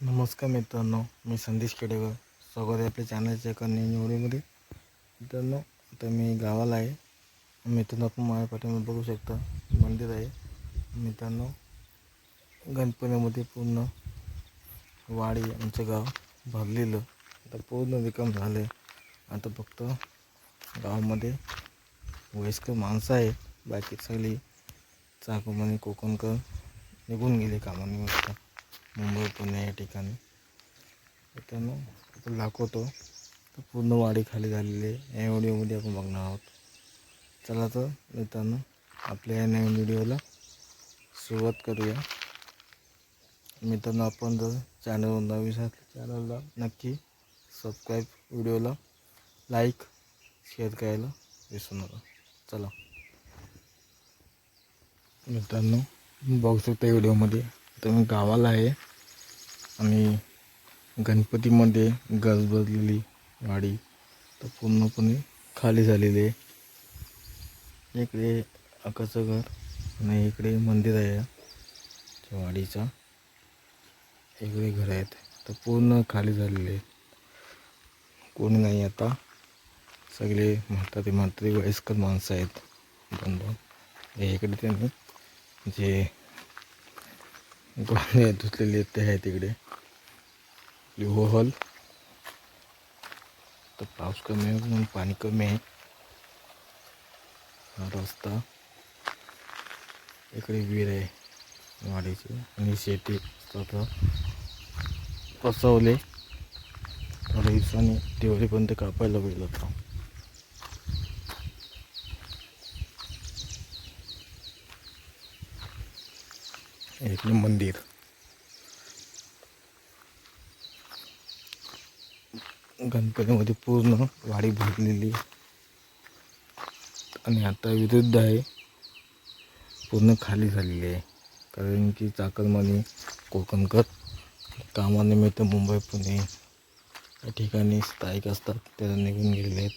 नमस्कार मित्रांनो मी संदेश केडेकर स्वागत आहे आपल्या चॅनलच्या एका नवीन निवडीमध्ये मित्रांनो आता मी गावाला आहे. मित्रांनो आपण माझ्या पाठीमध्ये बघू शकता मंदिर आहे. मित्रांनो गणपतीमध्ये पूर्ण वाडी आमचं गाव भरलेलं. आता पूर्ण रिकाम झालं आहे आता फक्त गावामध्ये वयस्कर माणसं आहे. बाकी सगळी चाकूमणी कोकणकर निघून गेले कामानिमित्त. मुंबई पुणे या ठिकाणी. मित्रांनो आपण दाखवतो. तर पूर्ण वाडी खाली झालेली आहे. या व्हिडिओमध्ये आपण बघणार आहोत. चला तर मित्रांनो आपल्या या नवीन व्हिडिओला सुरुवात करूया. मित्रांनो आपण जर चॅनलवर नवीन चॅनलला नक्की सबस्क्राईब व्हिडिओला लाईक शेअर करायला विसरू नका. चला. मित्रांनो बघू शकता व्हिडिओमध्ये. तर मी गावाला आहे. आणि गणपतीमध्ये गजबजलेली वाडी तर पूर्णपणे खाली झालेली आहे. इकडे आकाचं घर आणि इकडे मंदिर आहे त्या वाडीचा इकडे घर आहेत. तर पूर्ण खाली झालेले आहे. कोणी नाही आता. सगळे म्हातारी म्हातारी वयस्कर माणसं आहेत. दोन दोन हे इकडे त्यांनी जे गोंदे धुतलेले आहेत ते आहे तिकडे. लिहोहल तर पाऊस कमी आहे म्हणून पाणी कमी आहे हा रस्ता इकडे विहीर आहे वाडीची आणि शेती पसवले थोड्या दिवसांनी दिवाळी पण ते कापायला गेलं आता इकडे मंदिर। गणपतीमध्ये पूर्ण वाडी भरलेली. आणि आता विरुद्ध आहे. पूर्ण खाली झालेली आहे. कारण की चाकरमानी कोकणकर कामानिमित्त मुंबई पुणे या ठिकाणी स्थायिक असतात. त्या निघून गेलेले आहेत.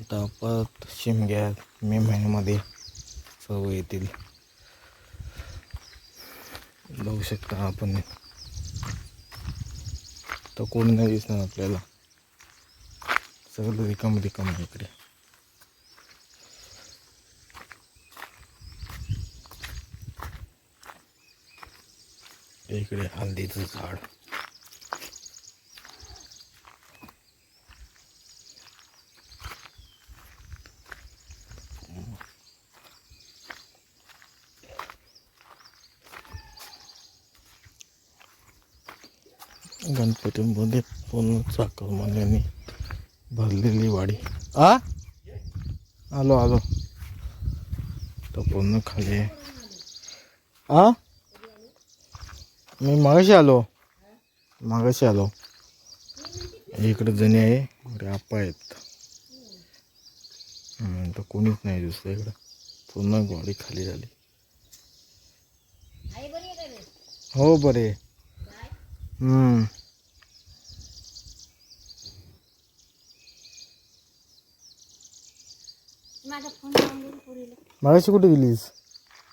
आता परत शिमग्या मे महिन्यामध्ये सर्व येतील. बघू शकता आपण. तर कोणी नाही दिसणार आपल्याला. सगळं रिकाम रिकाम आहे इकडे इकडे हल्दीचं झाड गणपतीमध्ये पूर्ण चाकरमान्यांनी भरलेली वाडी. आ? आलो आलो. तर पूर्ण खाली आहे. आ? मी मागाशी आलो. मागाशी आलो. इकडे जणी आहे इकडे आप्पा आहेत. तर कोणीच नाही दुसरं इकडं. पूर्ण गाडी खाली झाली. हो बरे हम्म. मागाशी कुठे गेलीस?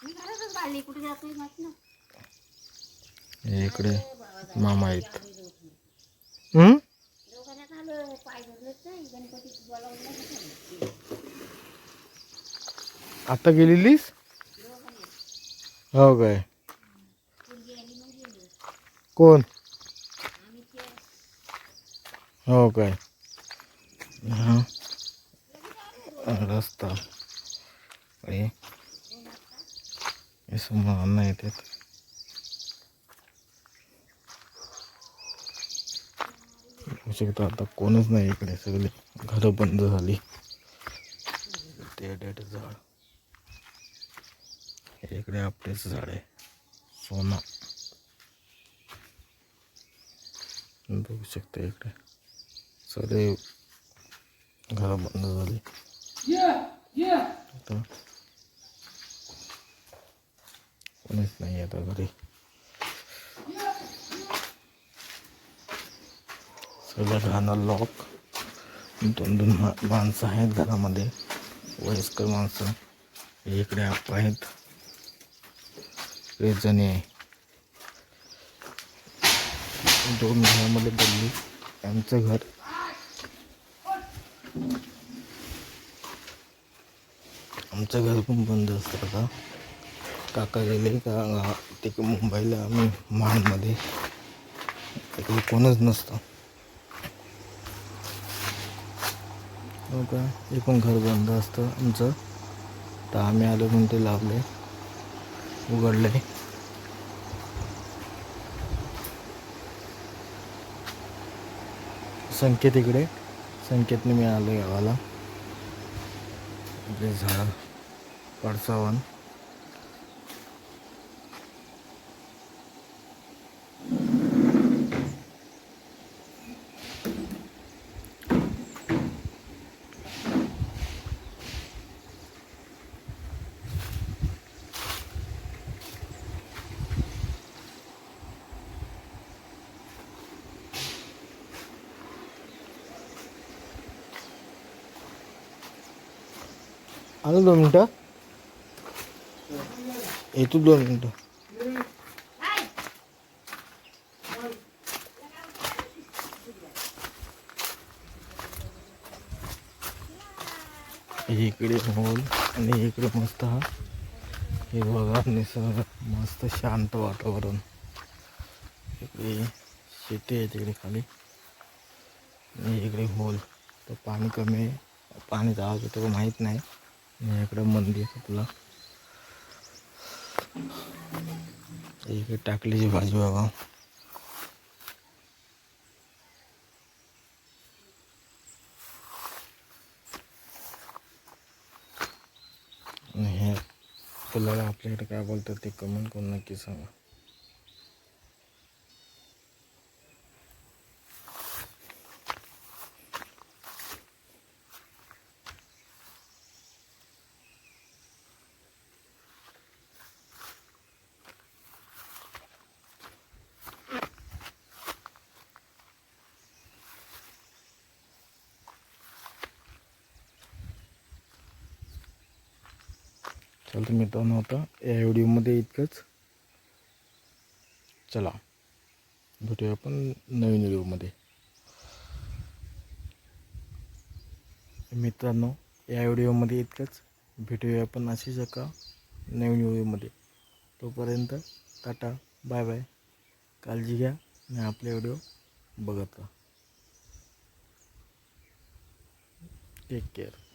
मी घरातच बाळली कुठे जातोय माहीत ना इकडे मामा आहेत. हम्म? दवाखान्यात आलं पाय धरलेच नाही गणपती बोलावलं नाही. आता गेलेलीस? हो काय. कोण? हो काय. हा. रस्ता. हे समोर अन्न येतात. बघू शकता आता कोणच नाही इकडे सगळे. घरं बंद झाली. ते डेट झाड. इकडे आपटेच झाड आहे. सोना. बघू शकता इकडे. सगळे घरं बंद झाली. आता कोणीच नाही आता घरी सगळं राहणार लॉक दोन दोन मा माणसं आहेत घरामध्ये वयस्कर माणसं इकडे आप आहेत जणी आहे दोन घरामध्ये बदली आमचं घर आमचं घर पण बंद असतं आता काका गेले का गा- तिकडे मुंबईला आम्ही माणमध्ये तिकडे कोणच नसतं. हो का? हे पण घर बंद असतं आमचं. तर आम्ही आलो म्हणून ते लावले. उघडले. संकेत इकडे. संकेतने मी आलो गावाला. झाड पडसावन. आलो दोन मिनटं. येतो दोन मिनटं. इकडे मोल आणि इकडे मस्त हा. हे बघा निसर्ग मस्त शांत वातावरण. इकडे शेती आहे तिकडे खाली. आणि इकडे होल. तर पाणी कमी आहे. पाणी जावं तर माहीत नाही. इकडं मंदिर आपलं. इकडे टाकलीची भाजी बाबा. हे फुलाला आपल्याकडे काय बोलतात ते कमेंट करून नक्की सांगा. तर मित्रांनो आता या व्हिडिओमध्ये इतकंच. चला भेटूया आपण नवीन व्हिडिओमध्ये. मित्रांनो या व्हिडिओमध्ये इतकंच. भेटूया आपण अशीच एका नवीन व्हिडिओमध्ये. तोपर्यंत टाटा बाय बाय. काळजी घ्या आणि आपले व्हिडिओ बघत राहा. Take care